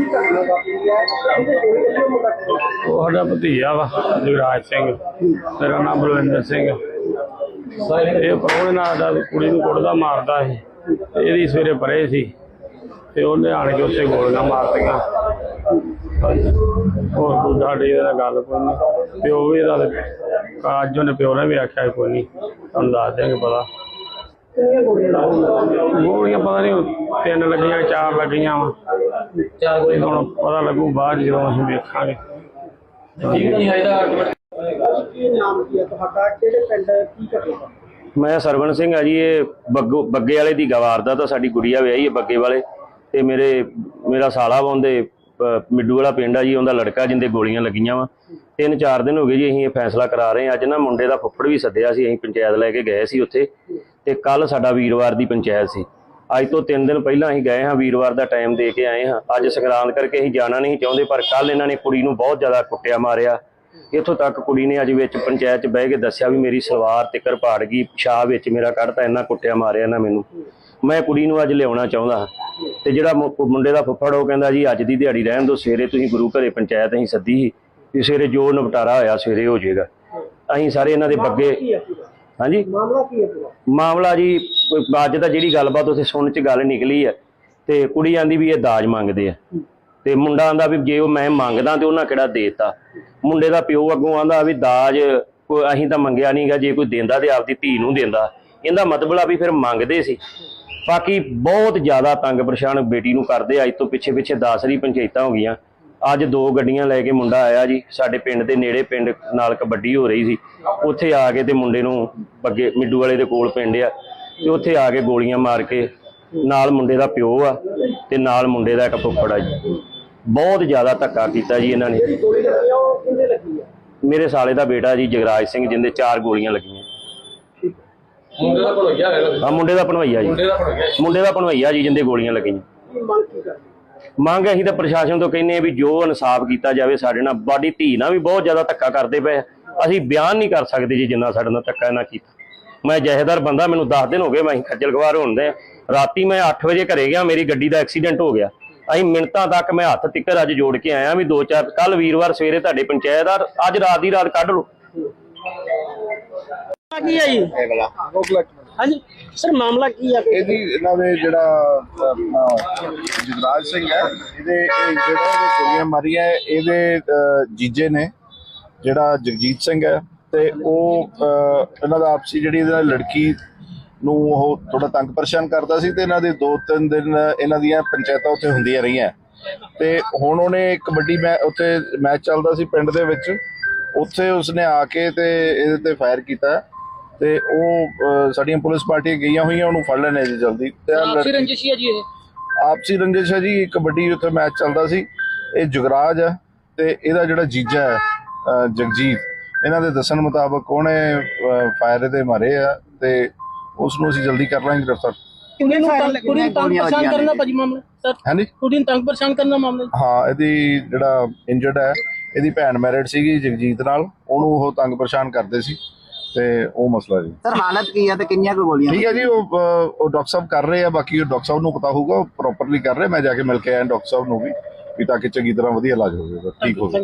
ਕੀ ਘਟਨਾ ਵਾਪਰੀ ਹੈ ਇਹਦੇ ਕੋਲ ਕਿਹੜਾ ਮੁੰਡਾ ਉਹ ਸਾਡਾ ਭਤੀਜਾ ਵਾ, ਜੁਗਰਾਜ ਸਿੰਘ। ਮੇਰਾ ਨਾਮ ਬਲਵਿੰਦਰ ਸਿੰਘ। ਇਹ ਪ੍ਰਾਹੁਣੇ ਨਾਲ ਦਾ ਕੁੜੀ ਨੂੰ ਕੁੱਟਦਾ ਮਾਰਦਾ ਸੀ। ਤੇ ਇਹਦੀ ਸਵੇਰੇ ਪਰੇ ਸੀ। ਤੇ ਉਹਨੇ ਆਣ ਕੇ ਉੱਥੇ ਗੋਲੀਆਂ ਮਾਰਤੀਆਂ। ਹੋਰ ਕੋਈ ਸਾਡੇ ਇਹਦੇ ਗੱਲ ਕੋਈ ਨਹੀਂ। ਪਿਓ ਵੀ ਇਹਦਾ ਅੱਜ ਉਹਨੇ ਪਿਓ ਨੇ ਵੀ ਆਖਿਆ ਕੋਈ ਨਹੀਂ, ਤੁਹਾਨੂੰ ਦੱਸ ਦਿਆਂਗੇ ਪਤਾ ਗੋਲੀਆਂ ਗੋਲੀਆਂ ਪਤਾ ਨਹੀਂ ਤਿੰਨ ਲੱਗੀਆਂ, ਚਾਰ ਲੱਗੀਆਂ ਵਾ। ਚਾਰ ਗੋਲੀਆਂ ਹੁਣ ਪਤਾ ਲੱਗੂ ਬਾਅਦ ਜਦੋਂ ਅਸੀਂ ਵੇਖਾਂਗੇ। ਕੀ ਨਾਮ ਕੀ ਹੈ ਤੁਹਾਡਾ? ਕਿਹੜੇ ਪਿੰਡ ਕੀ ਘਟਨਾ ਮੈਂ ਸਰਵਣ ਸਿੰਘ ਆ ਜੀ ਇਹ ਬੱਗੋ ਬੱਗੇ ਵਾਲੇ ਦੀ ਗਵਾਰ ਦਾ ਤਾਂ ਸਾਡੀ ਗੁੜੀਆ ਵਿਆਹੀ ਹੈ ਬੱਗੇ ਵਾਲੇ। ਤੇ ਮੇਰੇ ਮੇਰਾ ਸਾਲਾ ਅਹ, ਮਿੱਡੂ ਵਾਲਾ ਪਿੰਡ ਆ ਜੀ ਉਹਦਾ ਲੜਕਾ ਜਿੰਦੇ ਗੋਲੀਆਂ ਲੱਗੀਆਂ ਵਾ। ਤਿੰਨ ਚਾਰ ਦਿਨ ਹੋ ਗਏ ਜੀ ਅਸੀਂ ਇਹ ਫੈਸਲਾ ਕਰਾ ਰਹੇ ਹਾਂ। ਅੱਜ ਨਾ ਮੁੰਡੇ ਦਾ ਫੁੱਫੜ ਵੀ ਸੱਦਿਆ ਸੀ ਅਸੀਂ ਪੰਚਾਇਤ ਲੈ ਕੇ ਗਏ ਸੀ ਉੱਥੇ। ਤੇ ਕੱਲ ਸਾਡਾ ਵੀਰਵਾਰ ਦੀ ਪੰਚਾਇਤ ਸੀ। ਅੱਜ ਤੋਂ 3 ਦਿਨ ਪਹਿਲਾਂ ਅਸੀਂ ਗਏ ਹਾਂ ਵੀਰਵਾਰ ਦਾ ਟਾਈਮ ਦੇ ਕੇ ਆਏ ਹਾਂ। ਅੱਜ ਸੰਗਰਾਂਦ ਕਰਕੇ ਅਸੀਂ ਜਾਣਾ ਨਹੀਂ ਚਾਹੁੰਦੇ ਪਰ ਕੱਲ ਇਹਨਾਂ ਨੇ ਕੁੜੀ ਨੂੰ ਬਹੁਤ ਜ਼ਿਆਦਾ ਕੁੱਟਿਆ ਮਾਰਿਆ। ਇੱਥੋਂ ਤੱਕ ਕੁੜੀ ਨੇ ਅੱਜ ਵਿੱਚ ਪੰਚਾਇਤ 'ਚ ਬਹਿ ਕੇ ਦੱਸਿਆ ਵੀ ਮੇਰੀ ਸਲਵਾਰ ਤਿੱਕਰ ਪਾੜ ਗਈ ਪਿਸ਼ਾਬ ਵਿੱਚ ਮੇਰਾ ਕੱਢਤਾ ਇੰਨਾ ਕੁੱਟਿਆ ਮਾਰਿਆ ਨਾ ਮੈਨੂੰ। ਮੈਂ ਕੁੜੀ ਨੂੰ ਅੱਜ ਲਿਆਉਣਾ ਚਾਹੁੰਦਾ ਹਾਂ। ਤੇ ਜਿਹੜਾ ਮੁੰਡੇ ਦਾ ਫੁੱਫੜ ਉਹ ਕਹਿੰਦਾ ਜੀ ਅੱਜ ਦੀ ਦਿਹਾੜੀ ਰਹਿਣ ਦਿਓ ਸਵੇਰੇ ਤੁਸੀਂ ਗੁਰੂ ਘਰੇ ਪੰਚਾਇਤ ਅਸੀਂ ਸੱਦੀ ਸੀ ਵੀ ਸਵੇਰੇ ਜੋ ਨਿਪਟਾਰਾ ਹੋਇਆ ਸਵੇਰੇ ਹੋ ਜਾਏਗਾ। ਅਸੀਂ ਸਾਰੇ ਇਹਨਾਂ ਦੇ ਬੱਗੇ ਹਾਂਜੀ। ਮਾਮਲਾ ਕੀ ਹੈ ਪੂਰਾ? ਮਾਮਲਾ ਜੀ ਅੱਜ ਦਾ ਜਿਹੜੀ ਗੱਲਬਾਤ ਉੱਥੇ ਸੁਣਨ ਚ ਗੱਲ ਨਿਕਲੀ ਹੈ ਤੇ ਕੁੜੀ ਆਂਦੀ ਵੀ ਇਹ ਦਾਜ ਮੰਗਦੇ ਆ। ਤੇ ਮੁੰਡਾ ਆਂਦਾ ਵੀ ਜੇ ਉਹ ਮੈਂ ਮੰਗਦਾ ਤੇ ਉਹਨਾਂ ਕਿਹੜਾ ਦੇਤਾ। ਮੁੰਡੇ ਦਾ ਪਿਓ ਅੱਗੋਂ ਆਂਦਾ ਵੀ ਦਾਜ ਕੋਈ ਅਸੀਂ ਤਾਂ ਮੰਗਿਆ ਨਹੀਂਗਾ ਜੇ ਕੋਈ ਦਿੰਦਾ ਤੇ ਆਪਦੀ ਧੀ ਨੂੰ ਦਿੰਦਾ। ਇਹਦਾ ਮਤਲਬ ਆ ਵੀ ਫਿਰ ਮੰਗਦੇ ਸੀ। ਬਾਕੀ ਬਹੁਤ ਜ਼ਿਆਦਾ ਤੰਗ ਪਰੇਸ਼ਾਨ ਬੇਟੀ ਨੂੰ ਕਰਦੇ ਅੱਜ ਤੋਂ ਪਿੱਛੇ ਪਿੱਛੇ 10 ਰੀ ਪੰਚਾਇਤਾਂ ਹੋ ਗਈਆਂ। ਅੱਜ ਦੋ ਗੱਡੀਆਂ ਲੈ ਕੇ ਮੁੰਡਾ ਆਇਆ ਜੀ ਸਾਡੇ ਪਿੰਡ ਦੇ ਨੇੜੇ ਪਿੰਡ ਨਾਲ ਕਬੱਡੀ ਹੋ ਰਹੀ ਸੀ। ਉੱਥੇ ਆ ਕੇ ਤੇ ਮੁੰਡੇ ਨੂੰ ਅੱਗੇ ਮਿੱਡੂ ਵਾਲੇ ਦੇ ਕੋਲ ਪਿੰਡ ਆ ਤੇ ਉੱਥੇ ਆ ਕੇ ਗੋਲੀਆਂ ਮਾਰ ਕੇ ਨਾਲ ਮੁੰਡੇ ਦਾ ਪਿਓ ਆ ਤੇ ਨਾਲ ਮੁੰਡੇ ਦਾ ਇੱਕ ਫੁੱਫੜ ਆ ਜੀ। ਬਹੁਤ ਜ਼ਿਆਦਾ ਧੱਕਾ ਕੀਤਾ ਜੀ ਇਹਨਾਂ ਨੇ। ਮੇਰੇ ਸਾਲੇ ਦਾ ਬੇਟਾ ਜੀ ਜਗਰਾਜ ਸਿੰਘ ਜਿੰਦੇ ਚਾਰ ਗੋਲੀਆਂ ਲੱਗੀਆਂ। ਮੁੰਡੇ ਦਾ ਭਣੋਈਆ ਹੈਗਾ। ਮੁੰਡੇ ਦਾ ਭਣਵਈਆ ਜੀ। ਮੁੰਡੇ ਦਾ ਭਣਵਈਆ ਜੀ। ਜਿੰਦੇ ਗੋਲੀਆਂ ਲੱਗੀਆਂ। ਮੰਗ ਅਸੀਂ ਤਾਂ ਪ੍ਰਸ਼ਾਸਨ ਤੋਂ ਕਹਿੰਦੇ ਆ ਵੀ ਜੋ ਇਨਸਾਫ ਕੀਤਾ ਜਾਵੇ ਸਾਡੇ ਨਾਲ ਬਾਡੀ ਧੀ ਨਾਲ ਵੀ ਬਹੁਤ ਜ਼ਿਆਦਾ ਧੱਕਾ ਕਰਦੇ ਪਏ। ਅਸੀਂ ਬਿਆਨ ਨਹੀਂ ਕਰ ਸਕਦੇ ਜੀ ਜਿੰਨਾ ਸਾਡੇ ਨਾਲ ਧੱਕਾ ਇਹਨਾਂ ਕੀਤਾ। ਮੈਂ ਜਹੇਦਾਰ ਬੰਦਾ ਮੈਨੂੰ 10 ਦਿਨ ਹੋ ਗਏ ਮੈਂ ਖੱਜਲ ਖਵਾਰ ਹੁੰਦੇ ਆ। ਰਾਤੀ ਮੈਂ 8 ਵਜੇ ਘਰੇ ਗਿਆ ਮੇਰੀ ਗੱਡੀ ਦਾ ਐਕਸੀਡੈਂਟ ਹੋ ਗਿਆ। ਅਸੀਂ ਮਿੰਟਾਂ ਤੱਕ ਮੈਂ ਹੱਥ ਤਿੱਕਰ ਅੱਜ ਜੋੜ ਕੇ ਆਇਆ ਵੀ ਦੋ ਚਾਰ ਕੱਲ ਵੀਰਵਾਰ ਸਵੇਰੇ ਤੁਹਾਡੇ ਪੰਚਾਇਤ ਆ ਅੱਜ ਰਾਤ ਦੀ ਰਾਤ ਕੱਢ ਲਓ। ਕੀ ਹੈ ਜੀ। ਹਾਂਜੀ। ਸਰ ਮਾਮਲਾ ਕੀ ਹੈ ਇਹਦੀ ਇਹਨਾਂ ਦੇ ਜਿਹੜਾ ਆਪਣਾ ਜਗਰਾਜ ਸਿੰਘ ਹੈ ਇਹਦੇ ਇਹ ਜਿਹੜਾ ਇਹਦੇ ਗੋਲੀਆਂ ਮਾਰੀਆਂ ਹੈ, ਇਹਦੇ ਅਹ, ਜੀਜੇ ਨੇ ਜਿਹੜਾ ਜਗਜੀਤ ਸਿੰਘ ਹੈ ਤੇ ਉਹ ਅਹ, ਇਹਨਾਂ ਦਾ ਆਪਸੀ ਜਿਹੜੀ ਇਹਦੇ ਨਾਲ ਲੜਕੀ ਨੂੰ ਉਹ ਥੋੜਾ ਤੰਗ ਪਰੇਸ਼ਾਨ ਕਰਦਾ ਸੀ ਤੇ ਇਹਨਾਂ ਦੇ ਦੋ ਤਿੰਨ ਦਿਨ ਇਹਨਾਂ ਦੀਆਂ ਪੰਚਾਇਤਾਂ ਉੱਥੇ ਹੁੰਦੀਆਂ ਰਹੀਆਂ। ਤੇ ਹੁਣ ਉਹਨੇ ਕਬੱਡੀ ਮੈਂ ਉੱਥੇ ਮੈਚ ਚੱਲਦਾ ਸੀ ਪਿੰਡ ਦੇ ਵਿੱਚ ਉੱਥੇ ਉਸਨੇ ਆ ਕੇ ਤੇ ਇਹਦੇ ਤੇ ਫਾਇਰ ਕੀਤਾ। ਤੇ ਉਹ ਸਾਡੀਆਂ ਪੁਲਿਸ ਪਾਰਟੀਆਂ ਗਈਆਂ ਹੋਈਆਂ ਉਹਨੂੰ ਫੜ ਲੈਣੇ ਜੀ ਜਲਦੀ। ਤੇ ਆਹ ਲੜਕੀ- ਰੰਜਿਸ਼ ਹੈ ਜੀ ਇਹ। ਆਪਸੀ ਰੰਜਿਸ਼ ਹੈ ਜੀ ਕਬੱਡੀ ਉੱਥੇ ਮੈਚ ਚੱਲਦਾ ਸੀ। ਇਹ ਜੁਗਰਾਜ ਹੈ ਤੇ ਇਹਦਾ ਜਿਹੜਾ ਜੀਜਾ ਹੈ ਅਹ, ਜਗਜੀਤ ਇਹਨਾਂ ਦੇ ਦੱਸਣ ਮੁਤਾਬਕ ਉਹਨੇ ਫਾਇਰ ਦੇ ਮਾਰੇ ਆ ਤੇ ਉਸ ਨੂੰ ਅਸੀਂ ਜਲਦੀ ਕਰ ਲਾਂਗੇ ਗ੍ਰਿਫਤਾਰ। ਕੁੜੀ ਨੂੰ ਤੰਗ ਕੁੜੀ ਨੂੰ ਤੰਗ ਪਰੇਸ਼ਾਨ ਕਰਨਾ ਭਾਜੀ ਮਾਮਲਾ ਸਰ। ਹਾਂਜੀ? ਕੁੜੀ ਨੂੰ ਤੰਗ ਪਰੇਸ਼ਾਨ ਕਰਨਾ ਮਾਮਲਾ ਹਾਂ ਇਹਦੀ ਜਿਹੜਾ ਇੰਜਰਡ ਹੈ ਇਹਦੀ ਭੈਣ ਮੈਰਿਡ ਸੀਗੀ ਜਗਜੀਤ ਨਾਲ ਉਹਨੂੰ ਉਹ ਤੰਗ ਪਰੇਸ਼ਾਨ ਕਰਦੇ ਸੀ। ਤੇ ਉਹ ਮਸਲਾ ਜੀ। ਸਰ ਹਾਲਤ ਕੀ ਹੈ ਤੇ ਕਿੰਨੀਆਂ ਕੁ ਗੋਲੀਆਂ ਠੀਕ ਹੈ ਜੀ ਉਹ ਅਹ, ਉਹ ਡਾਕਟਰ ਸਾਹਿਬ ਕਰ ਰਹੇ ਆ ਬਾਕੀ ਉਹ ਡਾਕਟਰ ਸਾਹਿਬ ਨੂੰ ਪਤਾ ਹੋਊਗਾ ਪ੍ਰੋਪਰਲੀ ਕਰ ਰਹੇ ਮੈਂ ਜਾ ਕੇ ਮਿਲ ਕੇ ਆਇਆ ਡਾਕਟਰ ਸਾਹਿਬ ਨੂੰ ਵੀ ਵੀ ਤਾਂ ਕਿ ਚੰਗੀ ਤਰ੍ਹਾਂ ਵਧੀਆ ਇਲਾਜ ਹੋਵੇਗਾ ਠੀਕ ਹੋਵੇ